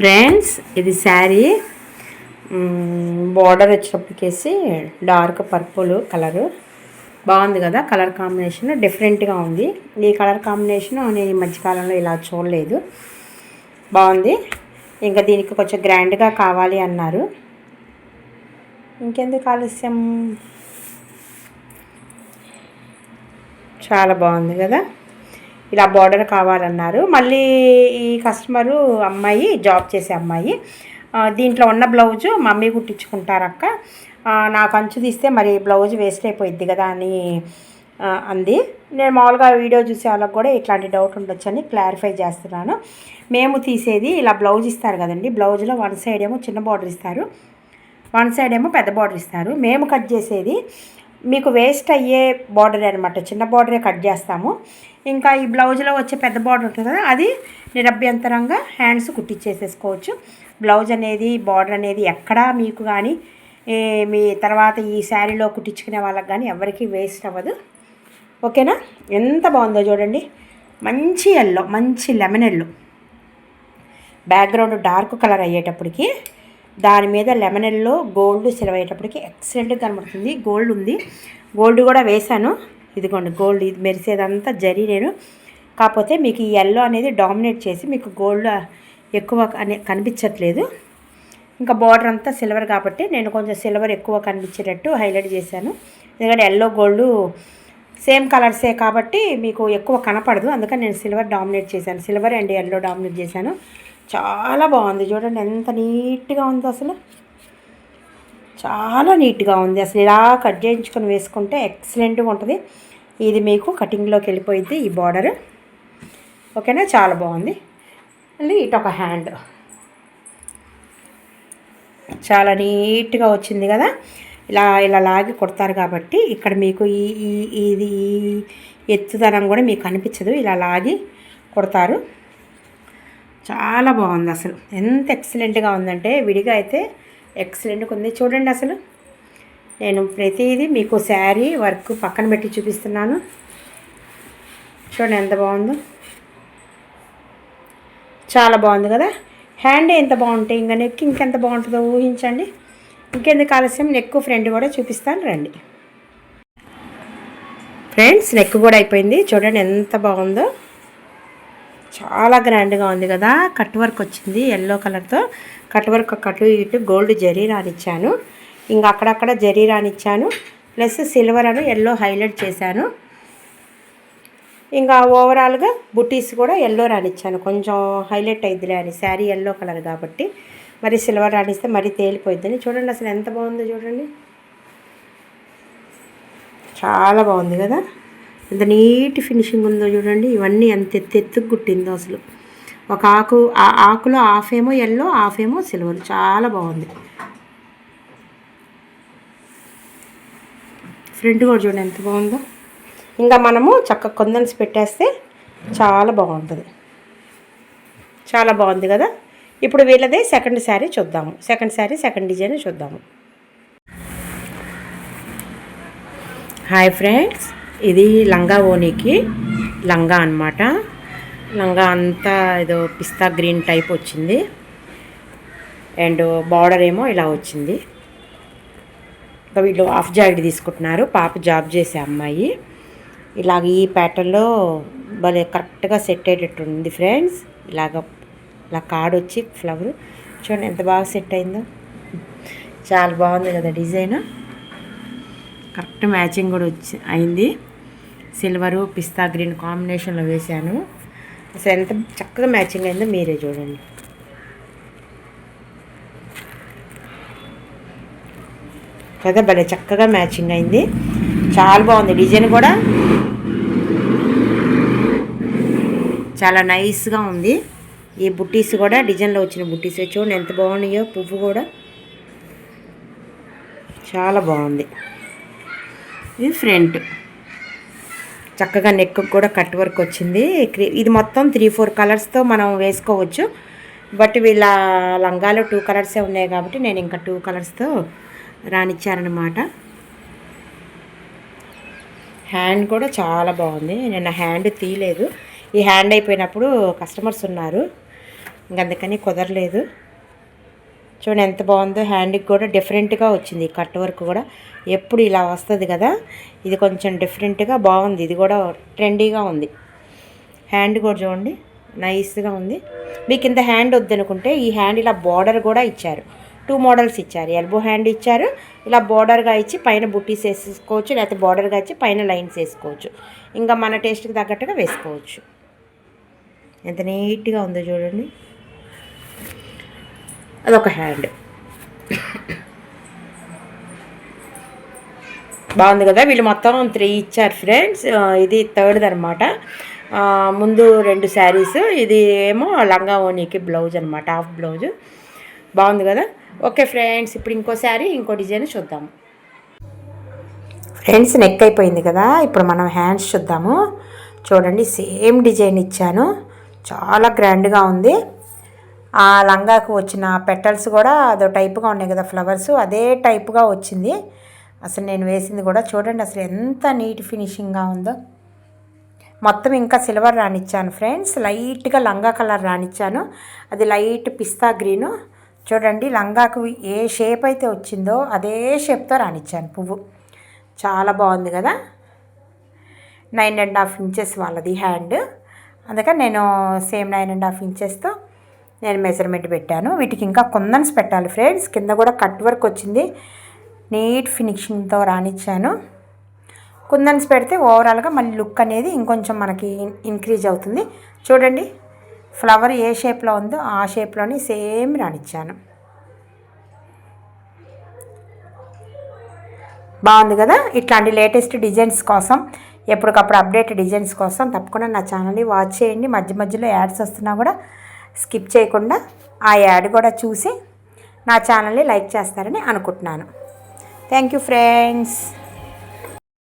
Friends ఇది sari. Border వచ్చేటప్పటికేసి dark purple colour బాగుంది కదా కలర్ కాంబినేషన్ డిఫరెంట్గా ఉంది. ఈ కలర్ కాంబినేషన్ నేను ఈ మధ్యకాలంలో ఇలా చూడలేదు. బాగుంది. ఇంకా దీనికి కొంచెం గ్రాండ్గా కావాలి అన్నారు. ఇంకెందుకు ఆలస్యం? చాలా బాగుంది కదా. ఇలా బార్డర్ కావాలన్నారు. మళ్ళీ ఈ కస్టమరు అమ్మాయి జాబ్ చేసే అమ్మాయి దీంట్లో ఉన్న బ్లౌజు మమ్మీ కుట్టించుకుంటారక్క. నాకు అంచు తీస్తే మరి బ్లౌజ్ వేస్ట్ అయిపోయిద్ది కదా అని అంది. నేను మామూలుగా వీడియో చూసే వాళ్ళకి కూడా ఇట్లాంటి డౌట్ ఉండొచ్చని క్లారిఫై చేస్తున్నాను. మేము తీసేది ఇలా బ్లౌజ్ ఇస్తారు కదండి. బ్లౌజ్లో వన్ సైడ్ ఏమో చిన్న బార్డర్ ఇస్తారు. వన్ సైడ్ ఏమో పెద్ద బార్డర్ ఇస్తారు. మేము కట్ చేసేది మీకు వేస్ట్ అయ్యే బార్డర్ అనమాట చిన్న బార్డరే కట్ చేస్తాము. ఇంకా ఈ బ్లౌజ్లో వచ్చే పెద్ద బార్డర్ ఉంటుంది కదా అది నిరభ్యంతరంగా హ్యాండ్స్ కుట్టించేసేసుకోవచ్చు బ్లౌజ్ అనేది బార్డర్ అనేది ఎక్కడా మీకు కానీ మీ తర్వాత ఈ శారీలో కుట్టించుకునే వాళ్ళకి కానీ ఎవరికి వేస్ట్ అవ్వదు. ఓకేనా? ఎంత బాగుందో చూడండి. మంచి ఎల్లో మంచి lemon yellow background dark colour అయ్యేటప్పటికి దాని మీద లెమన్ ఎల్లో గోల్డ్ సిల్వర్ అయ్యేటప్పటికి ఎక్సలెంట్గా కనబడుతుంది. గోల్డ్ ఉంది. గోల్డ్ కూడా వేశాను. ఇదిగోండి గోల్డ్ ఇది మెరిసేదంతా జరి నేను. కాకపోతే మీకు ఈ ఎల్లో అనేది డామినేట్ చేసి మీకు గోల్డ్ ఎక్కువ అనే కనిపించట్లేదు. ఇంకా బార్డర్ అంతా సిల్వర్ కాబట్టి నేను కొంచెం సిల్వర్ ఎక్కువ కనిపించేటట్టు హైలైట్ చేశాను. ఎందుకంటే ఎల్లో గోల్డ్ సేమ్ కలర్సే కాబట్టి మీకు ఎక్కువ కనపడదు. అందుకని నేను సిల్వర్ డామినేట్ చేశాను. సిల్వర్ అండ్ ఎల్లో డామినేట్ చేశాను. చాలా బాగుంది. చూడండి ఎంత నీట్గా ఉందో అసలు. చాలా నీట్గా ఉంది. అసలు ఇలా కట్ చేయించుకొని వేసుకుంటే ఎక్సలెంట్గా ఉంటుంది. ఇది మీకు కటింగ్లోకి వెళ్ళిపోయింది ఈ బార్డర్. ఓకేనా? చాలా బాగుంది. మళ్ళీ ఇటు ఒక హ్యాండ్. చాలా నీట్గా వచ్చింది కదా. ఇలా ఇలా లాగి కొడతారు కాబట్టి ఇక్కడ మీకు ఈ ఈ ఇది ఈ ఎత్తుదనం కూడా మీకు అనిపించదు. ఇలా లాగి కొడతారు. చాలా బాగుంది అసలు. ఎంత ఎక్సలెంట్గా ఉందంటే విడిగా అయితే ఎక్సలెంట్గా ఉంది. చూడండి అసలు. నేను ప్రతిదీ మీకు శారీ వర్క్ పక్కన పెట్టి చూపిస్తున్నాను. చూడండి ఎంత బాగుందో. చాలా బాగుంది కదా. హ్యాండ్ ఎంత బాగుంటాయి ఇంకా నెక్ ఇంకెంత బాగుంటుందో ఊహించండి. ఇంకెందుకు ఆలస్యం? నెక్ ఫ్రంట్ కూడా చూపిస్తాను రండి. ఫ్రెండ్స్ నెక్ కూడా అయిపోయింది. చూడండి ఎంత బాగుందో. చాలా గ్రాండ్గా ఉంది కదా. కట్ వర్క్ వచ్చింది ఎల్లో కలర్తో కట్ వర్క్ కటు ఇటు గోల్డ్ జరీ రానిచ్చాను. ఇంకా అక్కడక్కడ జరీ రానిచ్చాను. ప్లస్ సిల్వర్ అను ఎల్లో హైలైట్ చేశాను. ఇంకా ఓవరాల్గా బుటీస్ కూడా ఎల్లో రానిచ్చాను. కొంచెం హైలైట్ అయిద్దిలే అని. శారీ ఎల్లో కలర్ కాబట్టి. మరి సిల్వర్ రానిస్తే మరీ తేలిపోయిద్దని. చూడండి అసలు ఎంత బాగుందో చూడండి. చాలా బాగుంది కదా. ఎంత నీట్ ఫినిషింగ్ ఉందో చూడండి. ఇవన్నీ ఎంత ఎత్తెత్తుకు కుట్టిందో అసలు. ఒక ఆకు ఆ ఆకులో హాఫ్ ఏమో ఎల్లో హాఫ్ ఏమో సిల్వర్ చాలా బాగుంది. ఫ్రంట్ కూడా చూడండి ఎంత బాగుందో. ఇంకా మనము చక్క కొందన్స్ పెట్టేస్తే చాలా బాగుంటుంది. చాలా బాగుంది కదా. ఇప్పుడు వీళ్ళదే సెకండ్ శారీ చూద్దాము. సెకండ్ శారీ సెకండ్ డిజైన్ చూద్దాము. హాయ్ ఫ్రెండ్స్ ఇది లంగా ఓనీకి లంగా అన్నమాట. లంగా అంతా ఏదో పిస్తా గ్రీన్ టైప్ వచ్చింది. అండ్ బార్డర్ ఏమో ఇలా వచ్చింది. ఇంకా వీళ్ళు హాఫ్ జాకెట్ తీసుకుంటున్నారు. పాప జాబ్ చేసే అమ్మాయి. ఇలాగ ఈ ప్యాటర్న్లో భలే కరెక్ట్గా సెట్ అయ్యేటట్టు ఉంది ఫ్రెండ్స్ ఇలాగ ఇలా కాడ్ వచ్చి ఫ్లవర్ చూడండి ఎంత బాగా సెట్ అయిందో. చాలా బాగుంది కదా డిజైన్ కరెక్ట్ మ్యాచింగ్ కూడా వచ్చి అయింది. సిల్వరు పిస్తా గ్రీన్ కాంబినేషన్లో వేశాను. అసలు ఎంత చక్కగా మ్యాచింగ్ అయిందో మీరే చూడండి. కదా భలే చక్కగా మ్యాచింగ్ అయింది. చాలా బాగుంది డిజైన్ కూడా. చాలా నైస్గా ఉంది. ఈ బుట్టీస్ కూడా డిజైన్లో వచ్చిన బుట్టీస్ చూడండి ఎంత బాగున్నాయో పువ్వు కూడా. చాలా బాగుంది. ఇది ఫ్రంట్. చక్కగా నెక్ కూడా కట్ వర్క్ వచ్చింది. క్రి- ఇది మొత్తం త్రీ ఫోర్ కలర్స్తో మనం వేసుకోవచ్చు. బట్ వీళ్ళ లంగాలో టూ కలర్సే ఉన్నాయి కాబట్టి నేను ఇంకా టూ కలర్స్తో రానిచ్చానమాట హ్యాండ్ కూడా చాలా బాగుంది. నేను హ్యాండ్ తీయలేదు. ఈ హ్యాండ్ అయిపోయినప్పుడు కస్టమర్స్ ఉన్నారు. ఇంక అందుకని కుదరలేదు. చూడండి ఎంత బాగుందో. హ్యాండ్కి కూడా డిఫరెంట్గా వచ్చింది కట్ వర్క్ కూడా. ఎప్పుడు ఇలా వస్తుంది కదా? ఇది కొంచెం డిఫరెంట్గా బాగుంది. ఇది కూడా ట్రెండీగా ఉంది. హ్యాండ్ కూడా చూడండి. నైస్గా ఉంది. మీకు ఇంత హ్యాండ్ వద్దనుకుంటే ఈ హ్యాండ్ ఇలా బార్డర్ కూడా ఇచ్చారు. టూ మోడల్స్ ఇచ్చారు. ఎల్బో హ్యాండ్ ఇచ్చారు. ఇలా బార్డర్గా ఇచ్చి పైన బుట్టీస్ వేసుకోవచ్చు లేకపోతే బార్డర్గా ఇచ్చి పైన లైన్స్ వేసుకోవచ్చు. ఇంకా మన టేస్ట్కి తగ్గట్టుగా వేసుకోవచ్చు. ఎంత నీట్గా ఉందో చూడండి. అదొక హ్యాండ్. బాగుంది కదా? వీళ్ళు మొత్తం త్రీ ఇచ్చారు ఫ్రెండ్స్. ఇది థర్డ్ అనమాట ముందు రెండు శారీస్. ఇది ఏమో లంగా ఓనీకి బ్లౌజ్ అనమాట హాఫ్ బ్లౌజ్. బాగుంది కదా? ఓకే ఫ్రెండ్స్ ఇప్పుడు ఇంకో శారీ ఇంకో డిజైన్ చూద్దాము ఫ్రెండ్స్ నెక్ అయిపోయింది కదా? ఇప్పుడు మనం హ్యాండ్స్ చూద్దాము. చూడండి సేమ్ డిజైన్ ఇచ్చాను. చాలా గ్రాండ్గా ఉంది. ఆ లంగాకు వచ్చిన పెటల్స్ కూడా అదో టైప్గా ఉన్నాయి కదా ఫ్లవర్స్ అదే టైప్గా వచ్చింది. అసలు నేను వేసింది కూడా చూడండి అసలు ఎంత నీట్ ఫినిషింగ్గా ఉందో. మొత్తం ఇంకా సిల్వర్ రానిచ్చాను ఫ్రెండ్స్ లైట్గా లంగా కలర్ రానిచ్చాను అది లైట్ పిస్తా గ్రీను. చూడండి లంగాకు ఏ షేప్ అయితే వచ్చిందో అదే షేప్తో రానిచ్చాను పువ్వు. చాలా బాగుంది కదా. నైన్ అండ్ హాఫ్ ఇంచెస్ వాళ్ళది హ్యాండ్. అందుకని నేను సేమ్ నైన్ అండ్ హాఫ్ ఇంచెస్తో నేను మెజర్మెంట్ పెట్టాను. వీటికి ఇంకా కుందన్స్ పెట్టాలి ఫ్రెండ్స్ కింద కూడా కట్ వర్క్ వచ్చింది. నీట్ ఫినిషింగ్తో రానిచ్చాను కుందన్స్ పెడితే ఓవరాల్గా మళ్ళీ లుక్ అనేది ఇంకొంచెం మనకి ఇంక్రీజ్ అవుతుంది. చూడండి. ఫ్లవర్ ఏ షేప్లో ఉందో ఆ షేప్లోని సేమ్ రానిచ్చాను బాగుంది కదా? ఇట్లాంటి లేటెస్ట్ డిజైన్స్ కోసం ఎప్పటికప్పుడు అప్డేట్ డిజైన్స్ కోసం తప్పకుండా నా ఛానల్ని వాచ్ చేయండి. మధ్య మధ్యలో యాడ్స్ వస్తున్నా కూడా స్కిప్ చేయకుండా ఆ యాడ్ కూడా చూసి నా ఛానల్ని లైక్ చేస్తారని అనుకుంటున్నాను. Thank you friends.